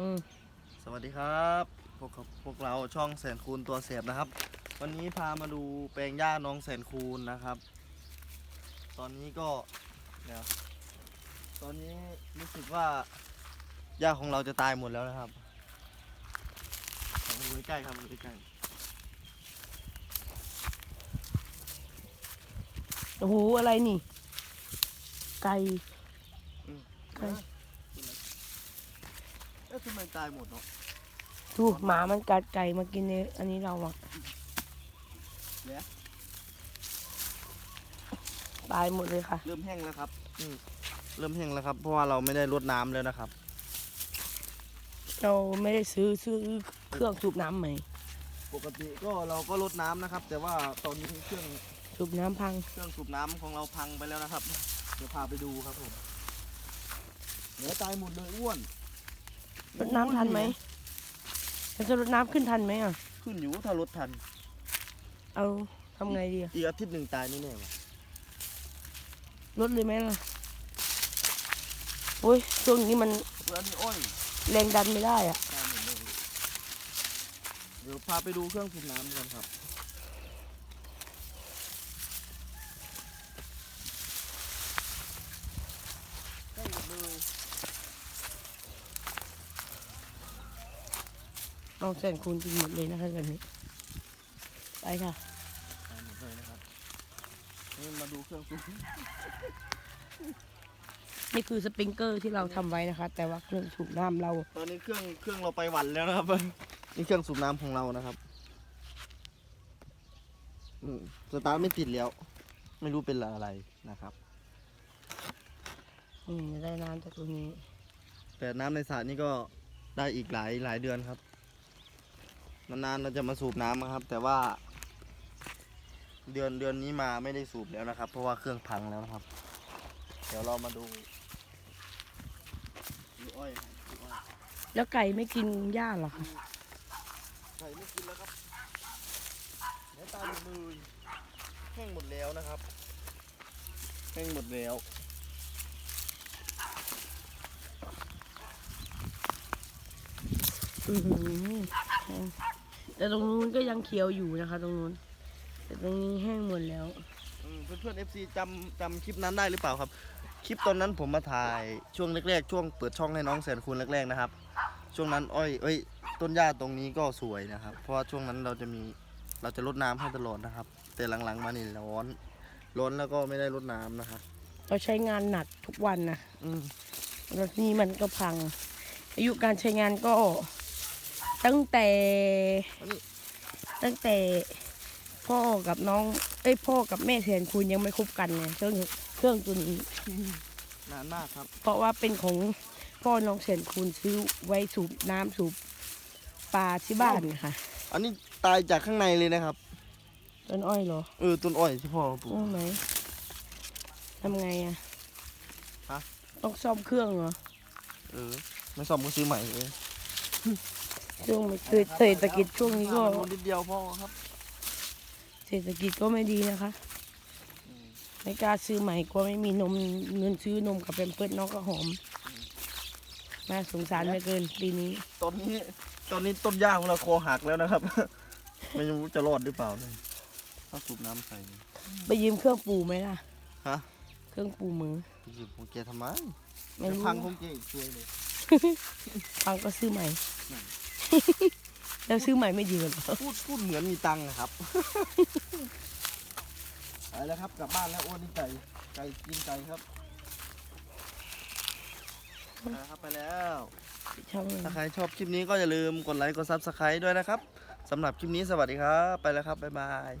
อืมสวัสดีครับพวกพวกเราช่องแสนคูณตัวเสียบนะครับ วันนี้พามาดูแปลงหญ้าน้องแสนคูณนะครับ ตอนนี้ก็เดี๋ยวตอนนี้รู้สึกว่าหญ้าของเราจะตายหมดแล้วนะครับมาดูใกล้ๆครับมาดูใกล้โอ้โหอะไรนี่ ไก่ๆอืมไก่เอ๊ะ ทำไมตายหมดเนาะดูหมามันกัดไก่มากินเนี่ยอันนี้เราอะเดี๋ยวตายหมดเลยค่ะ เริ่มแห้งแล้วครับอืมเริ่มแห้งแล้วครับ เพราะว่าเราไม่ได้รดน้ำแล้วนะครับ เราไม่ได้ซื้อซื้อเครื่องสูบน้ำใหม่ปกติก็เราก็รดน้ำนะครับ แต่ว่าตอนนี้เครื่องสูบน้ำพัง เครื่องสูบน้ำของเราพังไปแล้วนะครับ เดี๋ยวพาไปดูครับผมเหลือตายหมดเลยอ้วน รดน้ำทันไหมเราจะรดน้ำขึ้นทันไหมอะ ขึ้นอยู่ถ้ารถทัน เอาทำไงดีอะอีกอาทิตย์หนึ่งตายแน่ๆวะรดเลยไหมล่ะโอ้ยช่วงนี้มันแล้วนี่อ้อยแรงดันไม่ได้อะ ตายหมดเลยเดี๋ยวพาไปดูเครื่องสูบน้ำกันครับใกล้หมดเลย เอาแสนคูณกินหมดเลยนะคะแบบนี้ ไปค่ะตายหมดเลยนะครับนี่มาดูเครื่องสูบนี่คือสปริงเกอร์ที่เราทำไว้นะคะ แต่ว่าเครื่องสูบน้ำเรา ตอนนี้เครื่องเครื่องเราไปหวันแล้วนะครับนี่เครื่องสูบน้ำของเรานะครับอืมสตาร์ทไม่ติดแล้ว ไม่รู้เป็นอะไรนะครับอืมได้น้ำจากตรงนี้ แต่น้ำในสระนี่ก็ได้อีกหลายหลายเดือนครับ นานๆเราจะมาสูบน้ำนะครับ แต่ว่า เดือนเดือนนี้มาไม่ได้สูบแล้วนะครับ เพราะว่าเครื่องพังแล้วนะครับ เดี๋ยวเรามาดูดูอ้อยครับดูอ้อยแล้วไก่ไม่กินหญ้าเหรอคะไก่ไม่กินแล้วครับเนื้อตายหมดเลยแห้งหมดแล้วนะครับแห้งหมดแล้วอือหือ แต่ตรงนู้นก็ยังเขียวอยู่นะคะ ตรงนู้น แต่ตรงนี้แห้งหมดแล้ว อืมเพื่อนๆ FC จำจำคลิปนั้นได้หรือเปล่าครับ คลิปตอนนั้นผมมาถ่ายช่วงแรกๆ ช่วงเปิดช่องให้น้องแสนคูณแรกๆนะครับ ช่วงนั้นอ้อยเอ้ยต้นหญ้าตรงนี้ก็สวยนะครับ เพราะว่าช่วงนั้นเราจะมีเราจะรดน้ำให้ตลอดนะครับ แต่หลังๆมานี่ร้อน ร้อนแล้วก็ไม่ได้รดน้ำนะครับ เราใช้งานหนักทุกวันนะอืม รถนี้มันก็พัง อายุการใช้งานก็ ตั้งแต่อันนี้ตั้งแต่พ่อกับน้อง เอ้ยพ่อกับแม่แสนคูณยังไม่คบกันไงเครื่องเครื่องตัวนี้ นานมากครับ เพราะว่าเป็นของพ่อน้องแสนคูณซื้อไว้สูบน้ำสูบปลาที่บ้านค่ะอันนี้ตายจากข้างในเลยนะครับ ต้นอ้อยเหรอเออต้นอ้อยที่พ่อปลูกโอ้ไหมทำไงอะฮะ ต้องซ่อมเครื่องเหรอ เออไม่ซ่อมก็ซื้อใหม่เลย ช่วงเศรษเศรษฐกิจช่วงนี้ก็นิดเดียวพ่อครับ เศรษฐกิจก็ไม่ดีนะคะไม่กล้าซื้อใหม่กลัวไม่มีนมเงินซื้อนมกับเป็นเพิร์น้องก็หอมน่าสงสารเหลือเกินปีนี้ตอนนี้ตอนนี้ต้นหญ้าของเราคอหักแล้วนะครับ ไม่รู้จะรอดหรือเปล่าเลยถ้าสูบน้ำใส่ไปยืมเครื่องปูไหมล่ะฮะเครื่องปูมือไปหยิบของแกทำไมไม่รู้จะพังของแกอีกช่วยเลยฟังก็ซื้อใหม่นั่น แล้วซื้อใหม่ไม่ดีกว่าเหรอพูดพูดเหมือนมีตังค์อะครับไปแล้วครับกลับบ้านแล้วอ้วนนี่ไก่ไก่กินไก่ครับไปแล้วครับไปแล้วช่องเลยถ้าใครชอบคลิปนี้ก็อย่าลืมกดไลค์กดซับสไครต์ด้วยนะครับสำหรับคลิปนี้สวัสดีครับ ไปแล้วครับ บ๊ายบาย